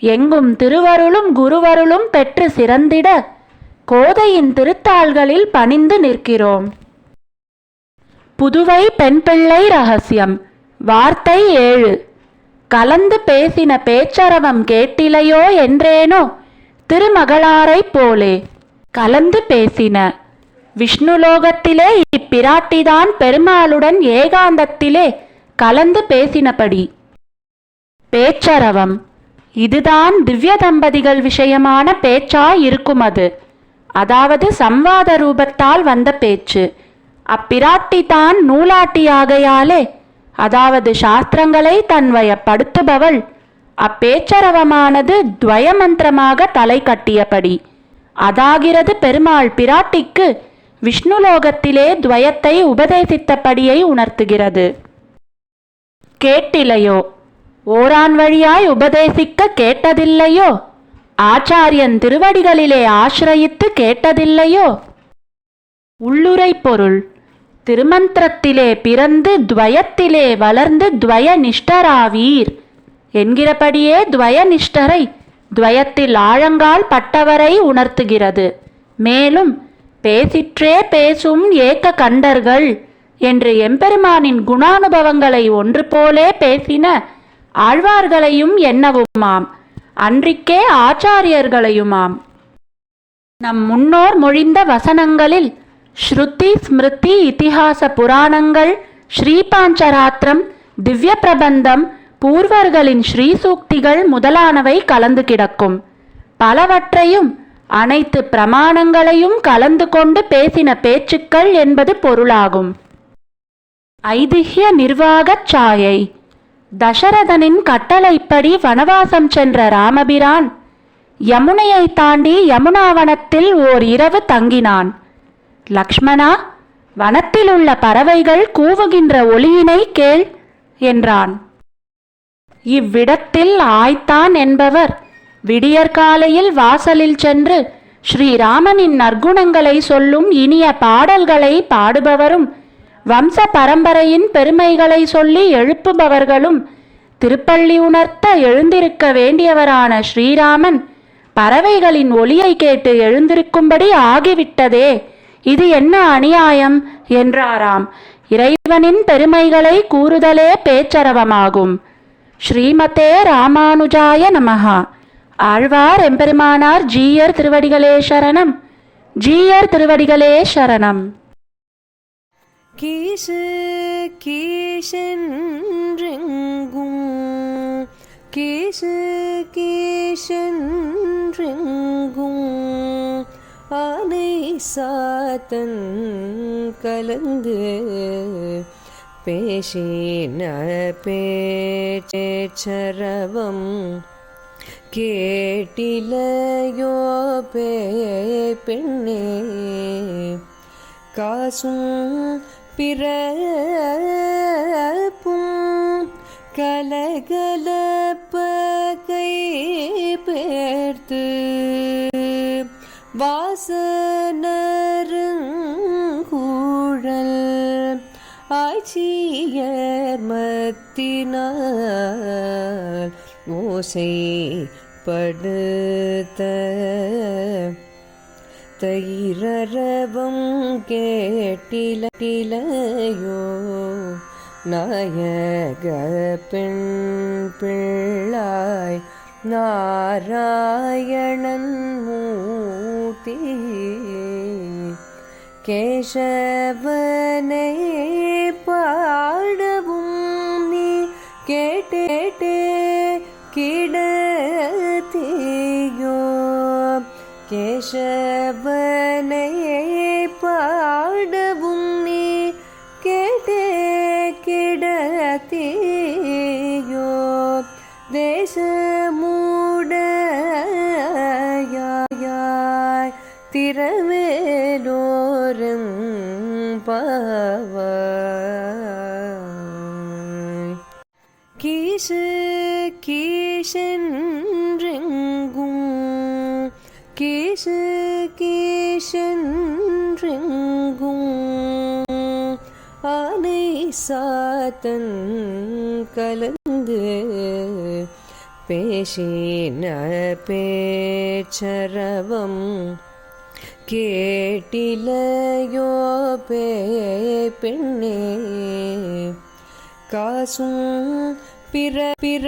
எங்கும் திருவருளும் குருவருளும் பெற்று சிறந்திட கோதையின் திருத்தாள்களில் பணிந்து நிற்கிறோம். புதுவை பெண் பிள்ளை ரகசியம். வார்த்தை ஏழு. கலந்து பேசின பேச்சரவம் கேட்டிலையோ என்றேனோ திருமகளாரைப் போலே. கலந்து பேசின. விஷ்ணுலோகத்திலே இப்பிராட்டிதான் பெருமாளுடன் ஏகாந்தத்திலே கலந்து பேசினபடி. பேச்சரவம். இதுதான் திவ்ய தம்பதிகள் விஷயமான பேச்சாய் இருக்கும் அது அதாவது சம்வாத ரூபத்தால் வந்த பேச்சு. அப்பிராட்டி தான் நூலாட்டியாகையாலே அதாவது சாஸ்திரங்களை தன்வயப்படுத்துபவள் அப்பேச்சரவமானது துவயமந்திரமாக தலை கட்டியபடி. அதாகிறது பெருமாள் பிராட்டிக்கு விஷ்ணுலோகத்திலே துவயத்தை உபதேசித்தபடியை உணர்த்துகிறது. கேட்டிலையோ ஓரான் வழியாய் உபதேசிக்க கேட்டதில்லையோ? ஆச்சாரியன் திருவடிகளிலே ஆசிரயித்து கேட்டதில்லையோ? உள்ளுரை பொருள் திருமந்திரத்திலே பிறந்து துவயத்திலே வளர்ந்து துவய நிஷ்டராவீர் என்கிறபடியே துவய நிஷ்டரை துவயத்தில் ஆழங்கால் பட்டவரை உணர்த்துகிறது. மேலும் பேசிற்றே பேசும் ஏக்க கண்டர்கள் என்று எம்பெருமானின் குணானுபவங்களை ஒன்று போலே பேசின ஆழ்வார்களையும் என்னவுமாம் அன்றிக்கே ஆச்சாரியர்களையுமாம். நம் முன்னோர் மொழிந்த வசனங்களில் ஸ்ருதி ஸ்மிருதி இதிகாச புராணங்கள் ஸ்ரீபாஞ்சராத்திரம் திவ்ய பிரபந்தம் பூர்வர்களின் ஸ்ரீசூக்திகள் முதலானவை கலந்து கிடக்கும். பலவற்றையும் அனைத்து பிரமாணங்களையும் கலந்து கொண்டு பேசின பேச்சுக்கள் என்பது பொருளாகும். ஐதிஹ்ய நிர்வாகச் சாயை. தசரதனின் கட்டளைப்படி வனவாசம் சென்ற ராமபிரான் யமுனையை தாண்டி யமுனாவனத்தில் ஓர் இரவு தங்கினான். லக்ஷ்மணா வனத்தில் உள்ள பறவைகள் கூவுகின்ற ஒளியினை கேள் என்றான். இவ்விடத்தில் ஆய்த்தான் என்பவர். விடியற்காலையில் வாசலில் சென்று ஸ்ரீராமனின் நற்குணங்களை சொல்லும் இனிய பாடல்களை பாடுபவரும் வம்ச பரம்பரையின் பெருமைகளை சொல்லி எழுப்புபவர்களும் திருப்பள்ளி உணர்த்த எழுந்திருக்க வேண்டியவரான ஸ்ரீராமன் பறவைகளின் ஒலியை கேட்டு எழுந்திருக்கும்படி ஆகிவிட்டதே. இது என்ன அநியாயம்? என்றாராம். இறைவனின் பெருமைகளை கூறுதலே பேச்சரவமாகும். ஸ்ரீமதே ராமானுஜாய நமஹா. ஆழ்வார் எம்பெருமானார் ஜீயர் திருவடிகளே சரணம். ஜீயர் திருவடிகளே சரணம். கீசு கீசென்றெங்கும். கீசு கீசென்றெங்கும். ஆனை சாத்தன் கலந்து பேசின பேச்சரவம் கேட்டிலையோ பே பெண்ணே. காசும் பிறப்பும் கலகலப்பகை பேர்த்து. வாசனருங்கூழல் ஆட்சியர் மத்தினால் ஓசை படுத்த തൈരവം കേട്ടിലയോ നായക പിള്ളായ് നാരായണൻ മൂത്തി കേശവനെ പാടവും നീ കേട്ടേട്ടേ കിടത്തിയോ. കേശവ திறவேலோரம் பாவாய் கீச கீசென்றெங்கும் கேச கேசென்றெங்கும் ஆனை சாத்தன் கலந்து பேசின பேச்சரவம் கேட்டிலையோ பே பெண்ணே. காசும் பிற பிற